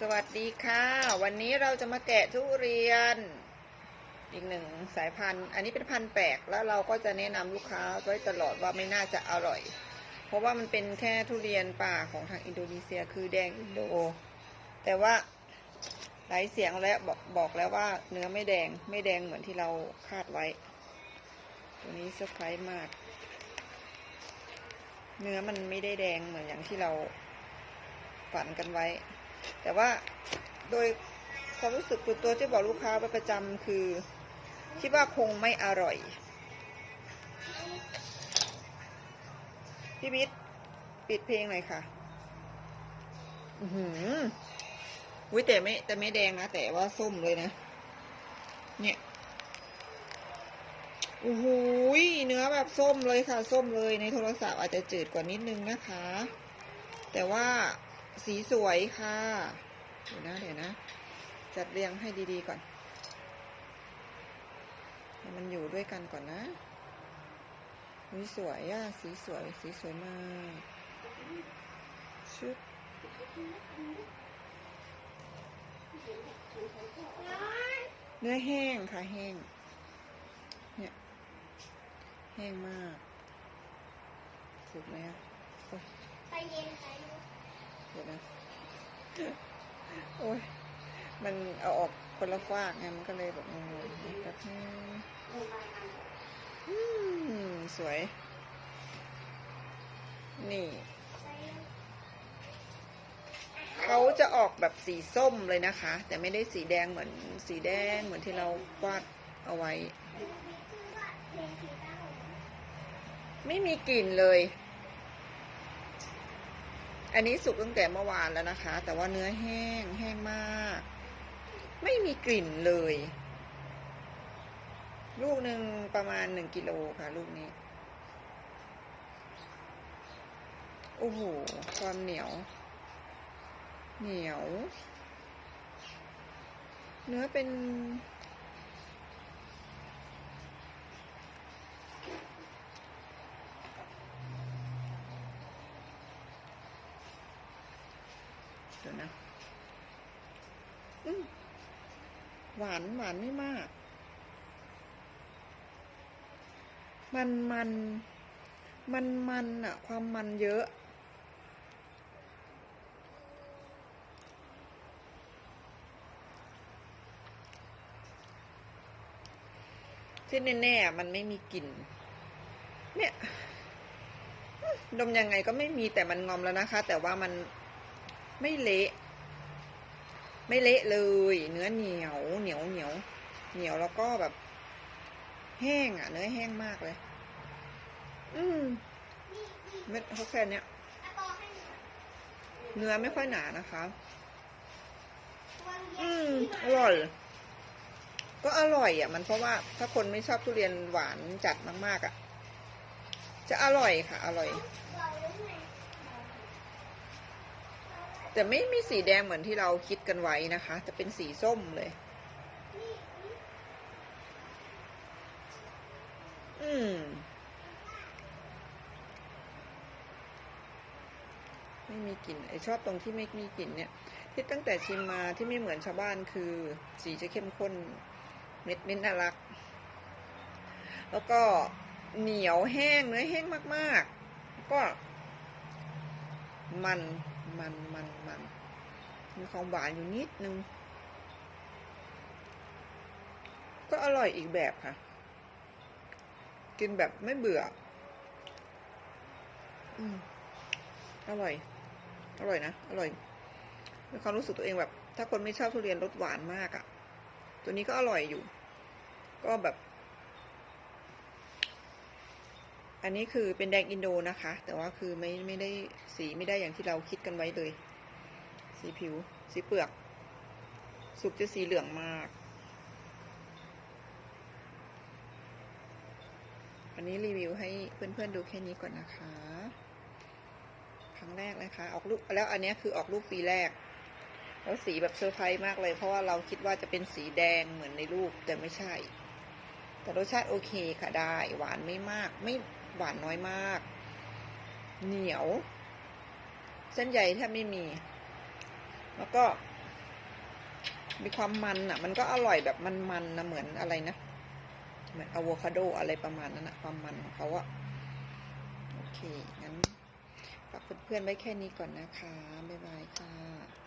สวัสดีค่ะ วันนี้เราจะมาแกะทุเรียน อีกหนึ่งสายพันธุ์ อันนี้เป็นพันธุ์แปลกแล้วเราก็จะแนะนำลูกค้าไว้ตลอดว่าไม่น่าจะอร่อย เพราะว่ามันเป็นแค่ทุเรียนป่าของทางอินโดนีเซียคือแดงอินโด แต่ว่าหลายเสียงแล้วบอกบอกแล้วว่าเนื้อไม่แดงไม่แดงเหมือนที่เราคาดไว้ ตัวนี้เซอร์ไพรส์มาก เนื้อมันไม่ได้แดงเหมือนอย่างที่เราฝันกันไว้ แต่ว่าโดยความรู้สึกตัวตัวที่บอกลูกค้าปประจำคือ คิดว่าคงไม่อร่อยพี่บิ๊ดปิดเพลงหน่อยค่ะ อือหืออุ้ยแต่ไม่แต่ไม่แดงนะ แต่ว่าส้มเลยนะ เนี่ยโอ้โหเนื้อแบบส้มเลยค่ะ ส้มเลยในโทรศัพท์อาจจะจืดกว่านิดนึงนะคะ แต่ว่า สีสวยค่ะเดี๋ยวนะเดี๋ยวนะ จัดเรียงให้ดีๆก่อน ให้มันอยู่ด้วยกันก่อนนะสีสวยอะสีสวย สีสวยมากชึบเนื้อแห้งค่ะแห้ง เนี่ย แห้งมาก ถูกไหมอะไปเย็นไปเดี๋ยว นะ โอ้ย มันเอาออกคนละฟากไงมันก็เลยแบบงงแบบนึงอืมสวย นี่ เขาจะออกแบบสีส้มเลยนะคะ แต่ไม่ได้สีแดงเหมือนสีแดงเหมือนที่เราวาดเอาไว้ ไม่มีกลิ่นเลย อันนี้สุกตั้งแต่เมื่อวานแล้วนะคะ แต่ว่าเนื้อแห้งแห้งมาก ไม่มีกลิ่นเลย ลูกหนึ่งประมาณหนึ่งกิโลค่ะ ลูกนี้ โอ้โห ความเหนียว เหนียว เนื้อเป็น เดี๋ยวนะหวานหวานไม่มาก มันมันมันมันอะความมันเยอะ ที่แน่ๆมันไม่มีกลิ่น เนี่ย ดมยังไงก็ไม่มีแต่มันงอมแล้วนะคะ แต่ว่ามัน ไม่เละ ไม่เละเลย เนื้อเหนียว เหนียวเหนียว เหนียวแล้วก็แบบ แห้งอะ เนื้อแห้งมากเลย อืมเม็ดเขาแค่เนี้ยเนื้อไม่ค่อยหนานะคะ อืมอร่อย ก็อร่อยอะ มันเพราะว่าถ้าคนไม่ชอบทุเรียนหวานจัดมาก ๆ อะ จะอร่อยค่ะ อร่อย แต่ไม่มีสีแดงเหมือนที่เราคิดกันไว้นะคะ จะเป็นสีส้มเลย อืม ไม่มีกลิ่น ไอชอบตรงที่ไม่มีกลิ่นเนี่ย ที่ตั้งแต่ชิมมาที่ไม่เหมือนชาวบ้านคือ สีจะเข้มข้น เม็ดเม็ดน่ารัก แล้วก็เหนียวแห้งเนื้อแห้งมาก ๆ ก็มัน มันมันมันมีความหวานอยู่นิดนึง ก็อร่อยอีกแบบค่ะ กินแบบไม่เบื่อ อืมอร่อย อร่อยนะ อร่อยมีความรู้สึกตัวเองแบบ ถ้าคนไม่ชอบทุเรียนรสหวานมากอะ่ะ ตัวนี้ก็อร่อยอยู่ ก็แบบ อันนี้คือเป็นแดงอินโดนะคะ แต่ว่าคือไม่ไม่ได้สีไม่ได้อย่างที่เราคิดกันไว้เลย สีผิว สีเปลือก สุกจะสีเหลืองมาก อันนี้รีวิวให้เพื่อนๆดูแค่นี้ก่อนนะคะ ครั้งแรกนะคะ ออกลูกแล้วอันนี้คือออกลูกปีแรกแล้วสีแบบเซอร์ไพรส์มากเลย เพราะว่าเราคิดว่าจะเป็นสีแดงเหมือนในรูปแต่ไม่ใช่ แต่รสชาติโอเคค่ะได้ หวานไม่มากไม่ หวานน้อยมาก เหนียว เส้นใยแทบไม่มี แล้วก็ มีความมันอะ มันก็อร่อยแบบมันๆนะเหมือนอะไรนะเหมือนอะโวคาโดอะไรประมาณนั้นอะความมันของเขาอะโอเคงั้นฝากเพื่อนๆไว้แค่นี้ก่อนนะคะบ๊ายบายค่ะ